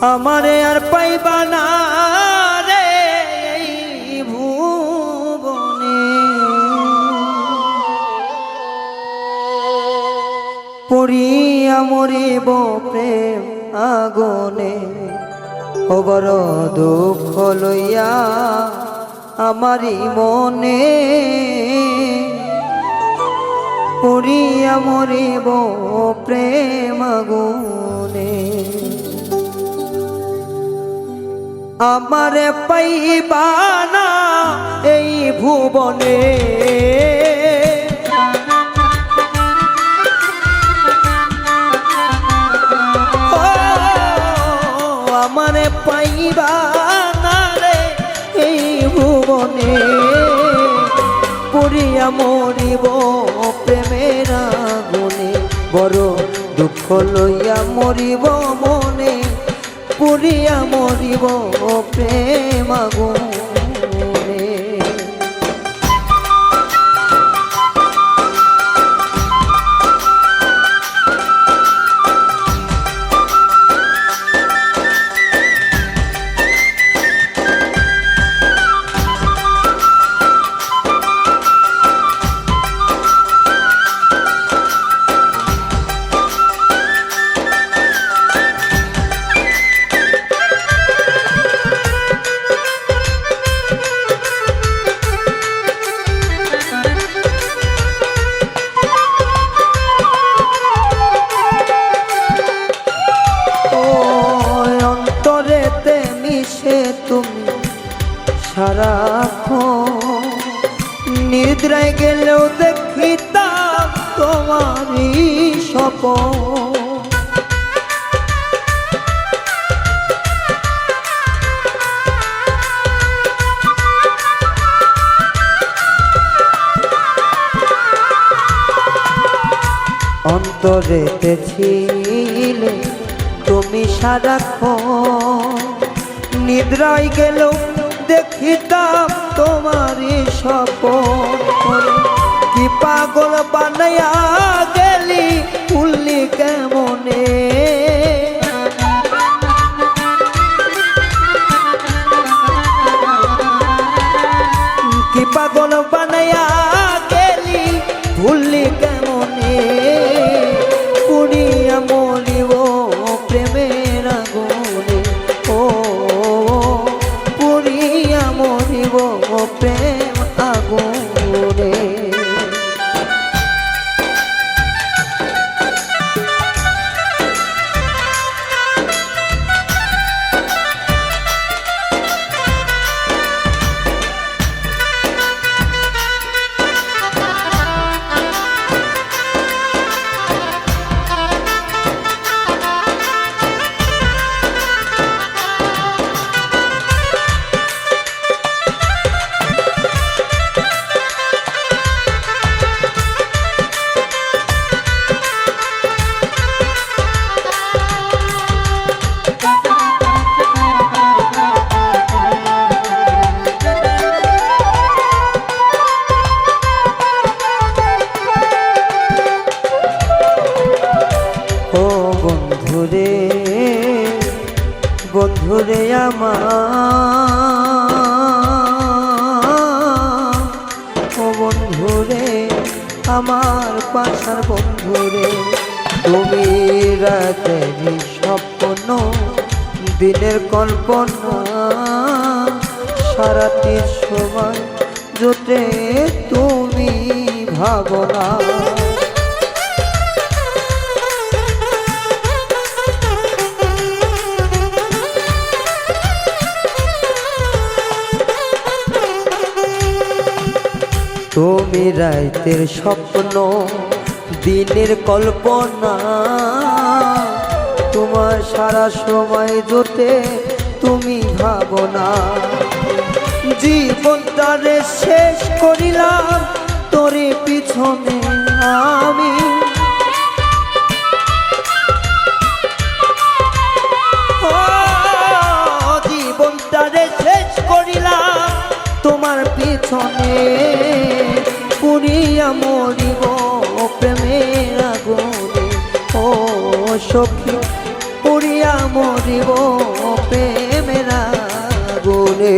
আমারে আর পাইবা না রে ভুবনে। পড়িয়া মরিব প্রেম আগুনে ও বড় দুঃখ লইয়া আমারই মনে। পড়িয়া মরিব প্রেম আগুনে আমারে পাইবা না এই ভুবনে। আমারে পাইবা না রে এই ভুবনে। পুরিয়া মরিব প্রেমের আগুনে, বড় দুঃখ লইয়া মরিব মনে। পুরিয়া মরিব প্রেম অন্তরেতে মিশে তুমি সারাক্ষণ। নিদ্রায় গেলেও দেখিতাম তোমারই স্বপন। অন্তরেতে ছিলে তুমি সারাক্ষণ নিদ্রায় গেল দেখিতাম তোমারই তোমার কি পাগল বানাইয়া গেলি উল্লি কেমনে? বন্ধুরে আমার। ও বন্ধুরে আমার পাশার বন্ধুরে তুমি রাতের স্বপ্ন দিনের কল্পনা, সারাটি সময় জোটে তুমি ভাবনা। তুমি রাইতের স্বপ্ন, দিনের কল্পনা। তোমার সারা সময় জোটে তুমি ভাবনা। জীবনটারে শেষ করিলাম, তোরে পিছনে আমি। জীবনটারে শেষ করিলাম, তোমার পিছনে পুরিয়া মরিব প্রেমের আগুনে। ও সখী পড়িয়া মরিব প্রেমের আগুনে।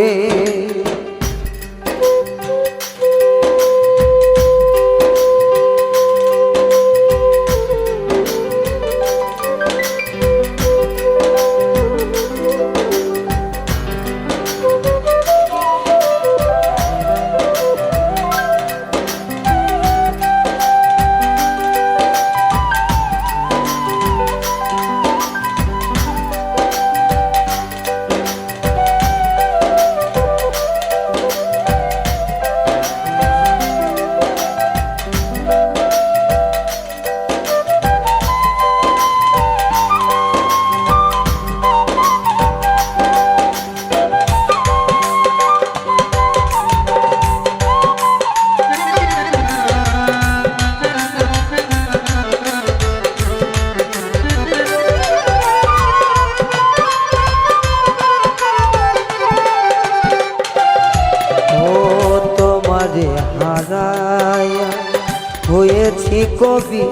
হয়েছি কবি।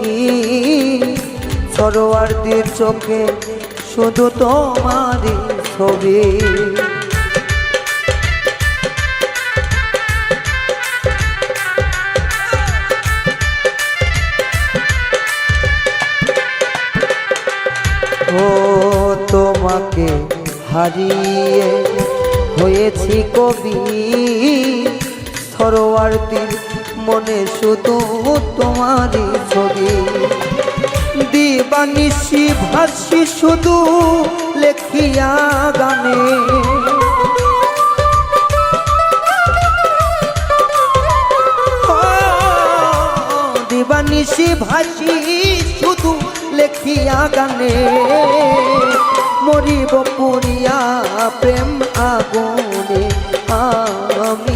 সরোয়ারদের চোখে শুধু তোমারই ছবি। ও তোমাকে হারিয়ে হয়েছি কবি। সরোয়ারদের মনে শুধু তোমারই ছবি। দিবানিসি ভাসি শুধু লেখিয়া গানে। দিবানিসি ভাসি শুধু লেখিয়া গানে। মরিব পুরিয়া প্রেম আগুনে, আমি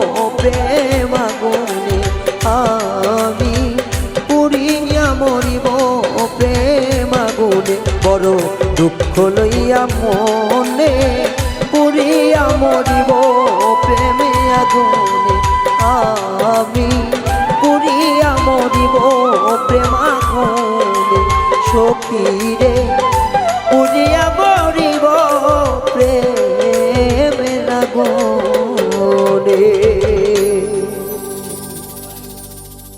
দুঃখ লইয়া মনে পুরিয়া মরিব প্রেমে আগুনে